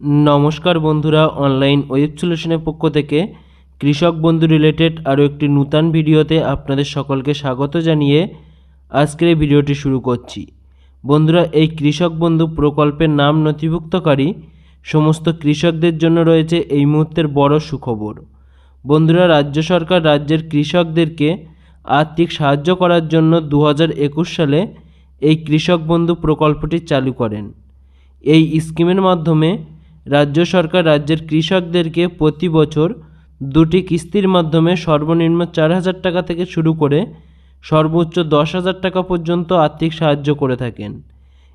নমস্কার বন্ধুরা online web সলিউশনের পক্ষ থেকে কৃষক বন্ধু রিলেটেড আরও একটি নূতন ভিডিওতে আপনাদের সকলকে স্বাগত জানিয়ে আজকের এই ভিডিওটি শুরু করছি। বন্ধুরা, এই কৃষক বন্ধু প্রকল্পের নাম নথিভুক্তকারী সমস্ত কৃষকদের জন্য রয়েছে এই মুহূর্তের বড় সুখবর। বন্ধুরা, রাজ্য সরকার রাজ্যের কৃষকদেরকে আর্থিক সাহায্য করার জন্য দু হাজার একুশ সালে এই কৃষক বন্ধু প্রকল্পটি চালু করেন। এই স্কিমের মাধ্যমে রাজ্য সরকার রাজ্যের কৃষকদেরকে প্রতি বছর দুটি কিস্তির মাধ্যমে সর্বনিম্ন চার হাজার টাকা থেকে শুরু করে সর্বোচ্চ দশ হাজার টাকা পর্যন্ত আর্থিক সাহায্য করে থাকেন।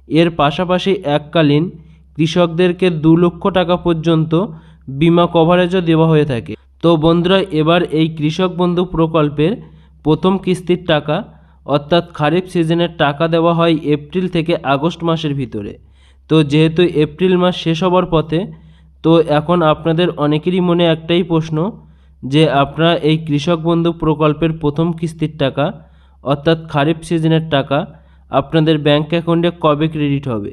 এর পাশাপাশি এককালীন কৃষকদেরকে দু লক্ষ টাকা পর্যন্ত বিমা কভারেজও দেওয়া হয়ে থাকে। তো বন্ধুরা, এবার এই কৃষক বন্ধু প্রকল্পের প্রথম কিস্তির টাকা অর্থাৎ খারিফ সিজনের টাকা দেওয়া হয় এপ্রিল থেকে আগস্ট মাসের ভিতরে। তো যেহেতু এপ্রিল মাস শেষ হবার পথে, তো এখন আপনাদের অনেকেরই মনে একটাই প্রশ্ন যে আপনারা এই কৃষক বন্ধু প্রকল্পের প্রথম কিস্তির টাকা, অর্থাৎ খারিফ সিজনের টাকা, আপনাদের ব্যাঙ্ক অ্যাকাউন্টে কবে ক্রেডিট হবে?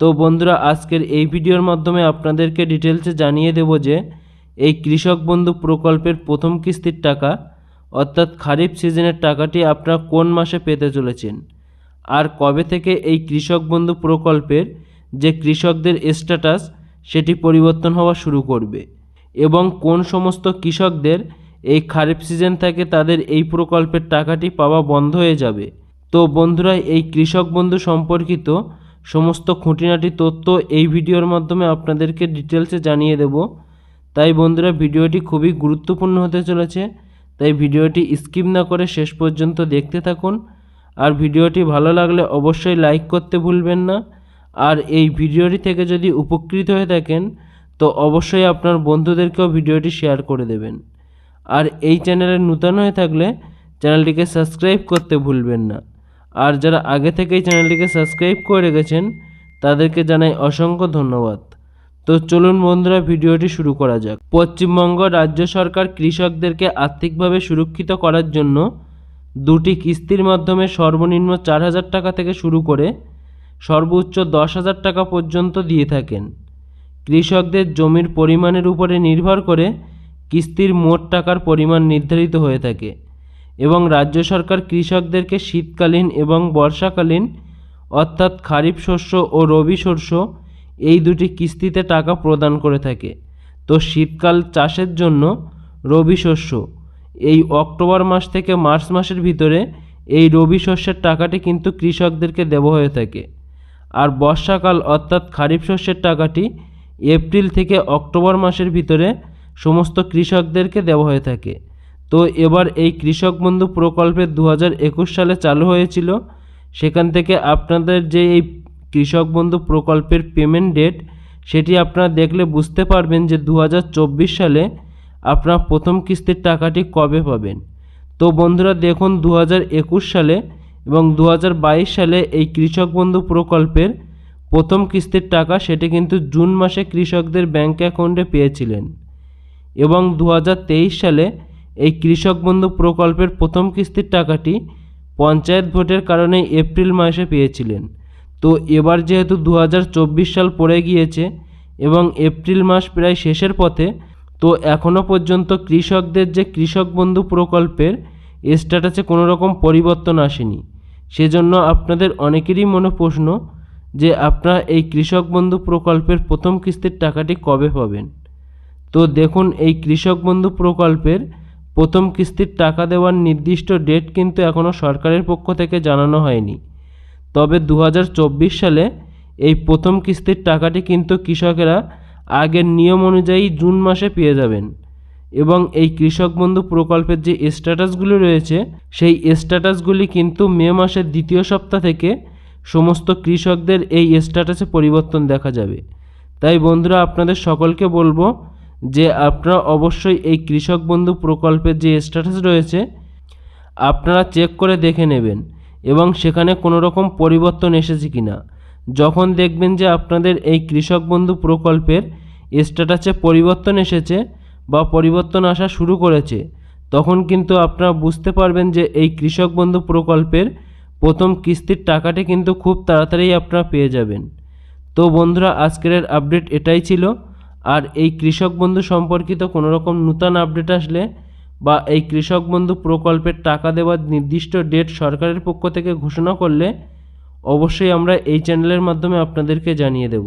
তো বন্ধুরা, আজকের এই ভিডিওর মাধ্যমে আপনাদেরকে ডিটেলসে জানিয়ে দেব যে এই কৃষক বন্ধু প্রকল্পের প্রথম কিস্তির টাকা, অর্থাৎ খারিফ সিজনের টাকাটি আপনারা কোন মাসে পেতে চলেছেন? আর কবে থেকে এই কৃষক বন্ধু প্রকল্পের যে কৃষকদের স্ট্যাটাস সেটি পরিবর্তন হওয়া শুরু করবে। এবং কোন সমস্ত কৃষকদের এই খারিফ সিজন থেকে তাদের এই প্রকল্পের টাকাটি পাওয়া বন্ধ হয়ে যাবে। তো বন্ধুরা, এই কৃষক বন্ধু সম্পর্কিত সমস্ত খুঁটিনাটি তথ্য এই ভিডিওর মাধ্যমে আপনাদেরকে ডিটেলসে জানিয়ে দেব। তাই বন্ধুরা, ভিডিওটি খুবই গুরুত্বপূর্ণ হতে চলেছে। তাই ভিডিওটি স্কিপ না করে শেষ পর্যন্ত দেখতে থাকুন। আর ভিডিওটি ভালো লাগলে অবশ্যই লাইক করতে ভুলবেন না। আর এই ভিডিওটি থেকে যদি উপকৃত হয়ে থাকেন, তো অবশ্যই আপনার বন্ধুদেরকেও ভিডিওটি শেয়ার করে দেবেন। আর এই চ্যানেলে নূতন হয়ে থাকলে চ্যানেলটিকে সাবস্ক্রাইব করতে ভুলবেন না। আর যারা আগে থেকেই চ্যানেলটিকে সাবস্ক্রাইব করে রেখেছেন, তাদেরকে জানাই অসংখ্য ধন্যবাদ। তো চলুন বন্ধুরা, ভিডিওটি শুরু করা যাক। পশ্চিমবঙ্গ রাজ্য সরকার কৃষকদেরকে আর্থিকভাবে সুরক্ষিত করার জন্য দুটি কিস্তির মাধ্যমে সর্বনিম্ন চার হাজার টাকা থেকে শুরু করে সর্বোচ্চ দশ হাজার টাকা পর্যন্ত দিয়ে থাকেন। কৃষকদের জমির পরিমাণের উপরে নির্ভর করে কিস্তির মোট টাকার পরিমাণ নির্ধারিত হয়ে থাকে এবং রাজ্য সরকার কৃষকদেরকে শীতকালীন এবং বর্ষাকালীন, অর্থাৎ খারিফ শস্য ও রবি শস্য, এই দুটি কিস্তিতে টাকা প্রদান করে থাকে। তো শীতকাল চাষের জন্য রবি শস্য, এই অক্টোবর মাস থেকে মার্চ মাসের ভিতরে এই রবি শস্যের টাকাটি কিন্তু কৃষকদেরকে দেওয়া হয়ে থাকে। আর বর্ষাকাল অর্থাৎ খারিফ শস্যের টাকাটি এপ্রিল থেকে অক্টোবর মাসের ভিতরে সমস্ত কৃষকদেরকে দেওয়া হয়ে থাকে। তো এবার এই কৃষক বন্ধু প্রকল্পের দু সালে চালু হয়েছিল। সেখান থেকে আপনাদের যে এই কৃষক বন্ধু প্রকল্পের পেমেন্ট ডেট সেটি আপনারা দেখলে বুঝতে পারবেন যে দু হাজার চব্বিশ সালে আপনার প্রথম কিস্তির টাকাটি কবে পাবেন। তো বন্ধুরা, দেখুন দু হাজার একুশ সালে এবং দু হাজার বাইশ সালে এই কৃষক বন্ধু প্রকল্পের প্রথম কিস্তির টাকা সেটি কিন্তু জুন মাসে কৃষকদের ব্যাঙ্ক অ্যাকাউন্টে পেয়েছিলেন। এবং দু হাজার তেইশ সালে এই কৃষক বন্ধু প্রকল্পের প্রথম কিস্তির টাকাটি পঞ্চায়েত ভোটের কারণে এপ্রিল মাসে পেয়েছিলেন। তো এবার যেহেতু দু হাজার চব্বিশ সাল পড়ে গিয়েছে এবং এপ্রিল মাস প্রায় শেষের পথে, তো এখনও পর্যন্ত কৃষকদের যে কৃষক বন্ধু প্রকল্পের স্ট্যাটাসে কোনো রকম পরিবর্তন আসেনি। সেজন্য আপনাদের অনেকেরই মনে প্রশ্ন যে আপনারা এই কৃষক বন্ধু প্রকল্পের প্রথম কিস্তির টাকাটি কবে পাবেন? তো দেখুন, এই কৃষক বন্ধু প্রকল্পের প্রথম কিস্তির টাকা দেওয়ার নির্দিষ্ট ডেট কিন্তু এখনও সরকারের পক্ষ থেকে জানানো হয়নি। তবে দু হাজার চব্বিশ সালে এই প্রথম কিস্তির টাকাটি কিন্তু কৃষকেরা আগের নিয়ম অনুযায়ী জুন মাসে পেয়ে যাবেন। এবং এই কৃষক বন্ধু প্রকল্পের যে স্ট্যাটাসগুলি রয়েছে, সেই স্ট্যাটাসগুলি কিন্তু মে মাসের দ্বিতীয় সপ্তাহ থেকে সমস্ত কৃষকদের এই স্ট্যাটাসে পরিবর্তন দেখা যাবে। তাই বন্ধুরা, আপনাদের সকলকে বলব যে আপনারা অবশ্যই এই কৃষক বন্ধু প্রকল্পের যে স্ট্যাটাস রয়েছে, আপনারা চেক করে দেখে নেবেন এবং সেখানে কোনো রকম পরিবর্তন এসেছে কি না যখন দেখবেন যে আপনাদের এই কৃষক বন্ধু প্রকল্পের স্ট্যাটাসে পরিবর্তন এসেছে বা পরিবর্তন আসা শুরু করেছে, তখন কিন্তু আপনারা বুঝতে পারবেন যে এই কৃষক বন্ধু প্রকল্পের প্রথম কিস্তির টাকাটি কিন্তু খুব তাড়াতাড়ি আপনারা পেয়ে যাবেন। তো বন্ধুরা, আজকের আপডেট এটাই ছিল। আর এই কৃষক বন্ধু সম্পর্কিত কোনো রকম নূতন আপডেট আসলে বা এই কৃষক বন্ধু প্রকল্পের টাকা দেওয়ার নির্দিষ্ট ডেট সরকারের পক্ষ থেকে ঘোষণা করলে অবশ্যই আমরা এই চ্যানেলের মাধ্যমে আপনাদেরকে জানিয়ে দেব।